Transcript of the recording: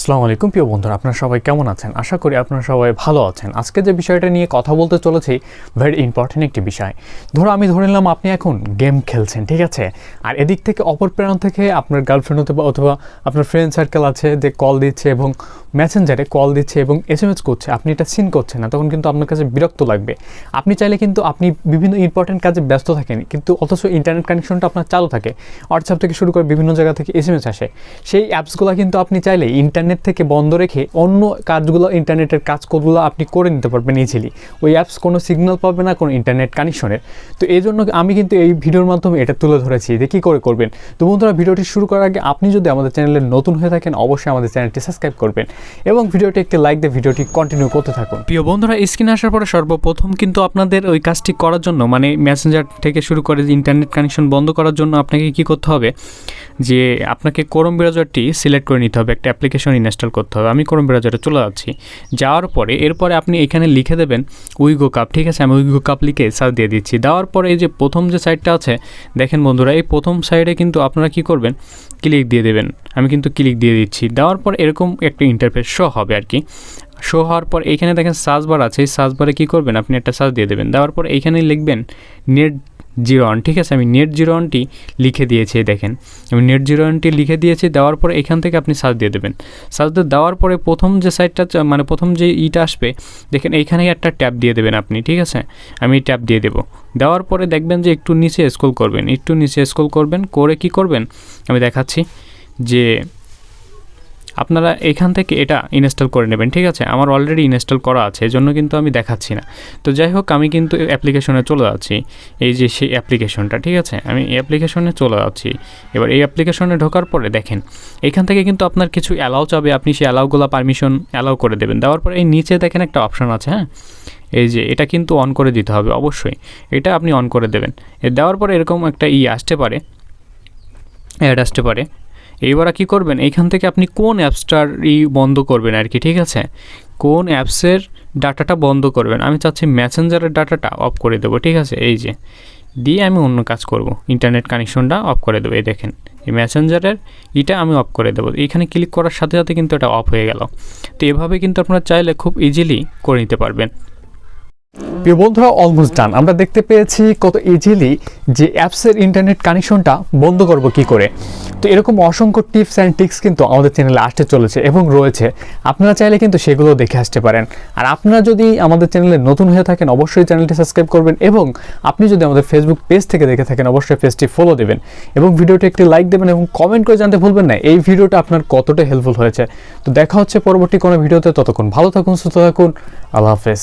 আসসালামু আলাইকুম, প্রিয় বন্ধুরা, আপনারা সবাই কেমন আছেন? আশা করি আপনারা সবাই ভালো আছেন। আজকে যে বিষয়টা নিয়ে কথা বলতে চলেছি ভেরি ইম্পর্টেন্ট একটি বিষয়। ধরো, আমি ধরে নিলাম আপনি এখন গেম খেলছেন, ঠিক আছে? আর এদিক থেকে অপর প্রেরণ থেকে আপনার গার্লফ্রেন্ড হতে অথবা আপনার ফ্রেন্ড সার্কেল আছে, যে কল দিচ্ছে এবং মেসেঞ্জারে কল দিচ্ছে এবং এস এম এস করছে। আপনি এটা সিন করছেন না, তখন কিন্তু আপনার কাছে বিরক্ত লাগবে। আপনি চাইলে কিন্তু আপনি বিভিন্ন ইম্পর্টেন্ট কাজে ব্যস্ত থাকেন, কিন্তু অথচ ইন্টারনেট কানেকশনটা আপনার চালু থাকে। হোয়াটসঅ্যাপ থেকে শুরু করে বিভিন্ন জায়গা থেকে এস এম এস আসে। সেই অ্যাপসগুলো কিন্তু আপনি চাইলে ইন্টারনেট থেকে বন্ধ রেখে অন্য কাজগুলো ইন্টারনেটের কাজগুলো আপনি করে নিতে পারবেন ইজিলি ওই অ্যাপস কোনো সিগন্যাল পাবে না, কোনো ইন্টারনেট কানেকশনের তো এই জন্য আমি কিন্তু এই ভিডিওর মাধ্যমে এটা তুলে ধরেছি যে কী করে করবেন। তো বন্ধুরা, ভিডিওটি শুরু করার আগে আপনি যদি আমাদের চ্যানেলে নতুন হয়ে থাকেন, অবশ্যই আমাদের চ্যানেলটি সাবস্ক্রাইব করবেন এবং ভিডিওটি একটি লাইক দিয়ে ভিডিওটি কন্টিনিউ করতে থাকুন। প্রিয় বন্ধুরা স্ক্রিনে আসার পরে সর্বপ্রথম কিন্তু আপনাদের ওই কাজটি করার জন্য মানে মেসেঞ্জার থেকে শুরু করে ইন্টারনেট কানেকশন বন্ধ করার জন্য আপনাকে কি করতে হবে? যে আপনাকে ক্রোম ব্রাউজারটি সিলেক্ট করে নিতে হবে, একটা অ্যাপ্লিকেশন ইনস্টল করতে হবে। আমি ক্রোম ব্রাউজারে চলে যাচ্ছি। যাওয়ার পরে এরপরে আপনি এখানে লিখে দেবেন উইগো কাপ ঠিক আছে, আমি উইগো কাপ লিখে সার্চ দিয়ে দিচ্ছি। দেওয়ার পরে এই যে প্রথম যে সাইডটা আছে, দেখেন বন্ধুরা, এই প্রথম সাইডে কিন্তু আপনারা কি করবেন? ক্লিক দিয়ে দেবেন। আমি কিন্তু ক্লিক দিয়ে দিচ্ছি। দেওয়ার পর এরকম একটা ইন্টারফেস শো হবে আর কি শো হওয়ার পর এইখানে দেখেন সার্চ বার আছে। এই সার্চ বারে কী করবেন? আপনি একটা সার্চ দিয়ে দেবেন। দেওয়ার পর এইখানে লিখবেন নেট জিরো ওয়ান, ঠিক আছে? আমি নেট জিরো ওয়ানটি লিখে দিয়েছি দেখেন। আমি নেট জিরো ওয়ানটি লিখে দিয়েছি, দেওয়ার পরে এখান থেকে আপনি সার্চ দিয়ে দেবেন। সার্চ দিয়ে দেওয়ার পরে প্রথম যে সাইটটা মানে প্রথম যে ইটা আসবে, দেখেন এইখানে একটা ট্যাব দিয়ে দেবেন আপনি, ঠিক আছে? আমি ট্যাব দিয়ে দেবো। দেওয়ার পরে দেখবেন যে একটু নিচে স্ক্রল করবেন, একটু নিচে স্ক্রল করবেন, করে কি করবেন? আমি দেখাচ্ছি যে আপনারা এখান থেকে এটা ইনস্টল করে নেবেন, ঠিক আছে? আমার অলরেডি ইনস্টল করা আছে, এজন্য কিন্তু আমি দেখাচ্ছি না। তো যাই হোক, আমি কিন্তু অ্যাপ্লিকেশনে চলে যাচ্ছি, এই যে সেই অ্যাপ্লিকেশনটা ঠিক আছে? আমি এই অ্যাপ্লিকেশনে চলে যাচ্ছি। এবার এই অ্যাপ্লিকেশনে ঢোকার পরে দেখেন, এখান থেকে কিন্তু আপনার কিছু অ্যালাউ চাবে, আপনি সেই অ্যালাউগুলো পারমিশন অ্যালাউ করে দেবেন। দেওয়ার পরে এই নিচে দেখেন একটা অপশন আছে হ্যাঁ? এই যে এটা কিন্তু অন করে দিতে হবে, অবশ্যই। এটা আপনি অন করে দেবেন। এ দেওয়ার পরে এরকম একটা ই আসতে পারে অ্যাড আসতে পারে। এইবার কী করবেন? এইখান থেকে আপনি কোন অ্যাপসটার ই বন্ধ করবেন আর কি, ঠিক আছে? কোন অ্যাপসের ডাটাটা বন্ধ করবেন? আমি চাচ্ছি মেসেঞ্জারের ডাটাটা অফ করে দেবো, ঠিক আছে? এই যে, দিয়ে আমি অন্য কাজ করব। ইন্টারনেট কানেকশনটা অফ করে দেবো, এই দেখেন। এই মেসেঞ্জারের ইটা আমি অফ করে দেবো। এখানে ক্লিক করার সাথে সাথে কিন্তু এটা অফ হয়ে গেল। তো এভাবে কিন্তু আপনারা চাইলে খুব ইজিলি করে নিতে পারবেন। প্রিয় বন্ধুরা অলমোস্ট ডান আমরা দেখতে পেয়েছি কত ইজিলি যে অ্যাপসের ইন্টারনেট কানেকশনটা বন্ধ করব কি করে। তো এরকম অসংখ্য টিপস অ্যান্ড ট্রিক্স কিন্তু আমাদের চ্যানেলে আসতে চলেছে এবং রয়েছে। আপনারা চাইলে কিন্তু সেগুলো দেখে আসতে পারেন। আর আপনারা যদি আমাদের চ্যানেলে নতুন হয়ে থাকেন, অবশ্যই চ্যানেলটি সাবস্ক্রাইব করবেন এবং আপনি যদি আমাদের ফেসবুক পেজ থেকে দেখে থাকেন, অবশ্যই পেজটি ফলো দেবেন এবং ভিডিওটি একটি লাইক দেবেন এবং কমেন্ট করে জানতে ভুলবেন না, এই ভিডিওটা আপনার কতটা হেল্পফুল হয়েছে। তো দেখা হচ্ছে পরবর্তী কোনো ভিডিওতে ততক্ষণ ভালো থাকুন, সুস্থ থাকুন। আল্লাহ হাফেজ।